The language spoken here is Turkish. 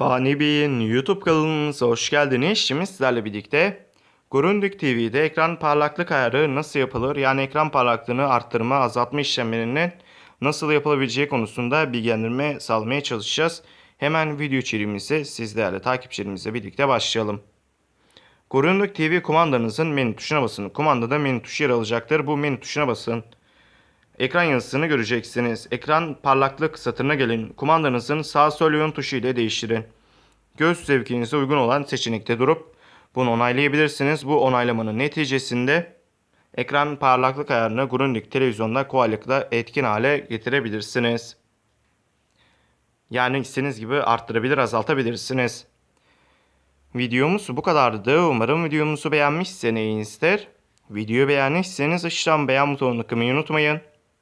Fani Bey'in YouTube kanalımıza hoş geldiniz. Şimdi sizlerle birlikte Grundig TV'de ekran parlaklık ayarı nasıl yapılır? Yani ekran parlaklığını arttırma, azaltma işlemlerinin nasıl yapılabileceği konusunda bilgilendirme sağlamaya çalışacağız. Hemen video içeriğimize siz değerli takipçilerimizle birlikte başlayalım. Grundig TV kumandanızın menü tuşuna basın. Kumandada menü tuşu yer alacaktır. Bu menü tuşuna basın. Ekran yazısını göreceksiniz. Ekran parlaklık satırına gelin. Kumandanızın sağ sol yön tuşu ile değiştirin. Göz zevkinize uygun olan seçenekte durup bunu onaylayabilirsiniz. Bu onaylamanın neticesinde ekran parlaklık ayarını Grundig televizyonda kolaylıkla etkin hale getirebilirsiniz. Yani istediğiniz gibi arttırabilir, azaltabilirsiniz. Videomuz bu kadardı. Umarım videomuzu beğenmişsinizdir. Videoyu beğendiyseniz aşağıdan beğen butonuna tıklamayı unutmayın.